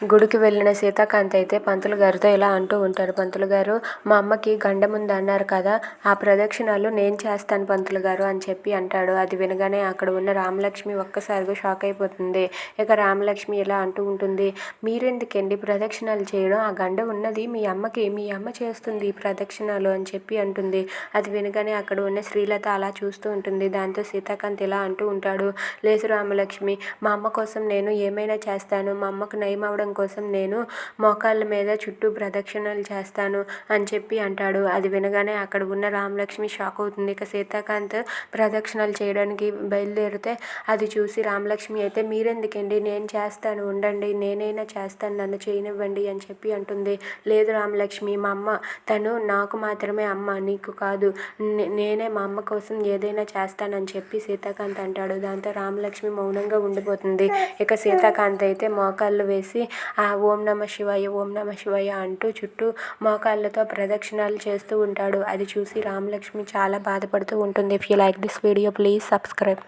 గుడికి వెళ్ళిన సీతాకాంత్ అయితే పంతులు గారితో ఇలా అంటూ ఉంటారు. పంతులు గారు మా అమ్మకి గండం ఉంది అన్నారు కదా ఆ ప్రదక్షిణాలు నేను చేస్తాను పంతులు గారు అని చెప్పి అంటాడు. అది వినగానే అక్కడ ఉన్న రామలక్ష్మి ఒక్కసారిగా షాక్ అయిపోతుంది. ఇక రామలక్ష్మి ఇలా అంటూ ఉంటుంది మీరెందుకండి ప్రదక్షిణాలు చేయడం? ఆ గండం ఉన్నది మీ అమ్మకి మీ అమ్మ చేస్తుంది ప్రదక్షిణాలు అని చెప్పి అంటుంది. అది వినగానే అక్కడ ఉన్న శ్రీలత అలా చూస్తూ ఉంటుంది. దాంతో సీతాకాంత్ ఇలా అంటూ ఉంటాడు లేదు రామలక్ష్మి మా అమ్మ కోసం నేను ఏమైనా చేస్తాను. మా అమ్మకు నయం అవడం కోసం నేను మోకాళ్ళ మీద చుట్టూ ప్రదక్షిణలు చేస్తాను అని చెప్పి అంటాడు. అది వినగానే అక్కడ ఉన్న రామలక్ష్మి షాక్ అవుతుంది. ఇక సీతాకాంత్ ప్రదక్షిణలు చేయడానికి బయలుదేరితే అది చూసి రామలక్ష్మి అయితే మీరెందుకండి? నేను చేస్తాను. ఉండండి. నేనైనా చేస్తాను. నన్ను చేయనివ్వండి అని చెప్పి అంటుంది. లేదు రామలక్ష్మి మా అమ్మ తను నాకు మాత్రమే అమ్మ నీకు కాదు. నేనే మా అమ్మ కోసం ఏదైనా చేస్తానని చెప్పి సీతాకాంత్ అంటాడు. దాంతో రామలక్ష్మి మౌనంగా ఉండిపోతుంది. ఇక సీతాకాంత్ అయితే మోకాళ్ళు వేసి ఆ ఓం నమ శివాయ ఓం నమ శివాయ అంటూ చుట్టూ మోకాళ్ళతో ప్రదక్షిణాలు చేస్తూ ఉంటాడు. అది చూసి రామలక్ష్మి చాలా బాధపడుతూ ఉంటుంది. If you like this video please subscribe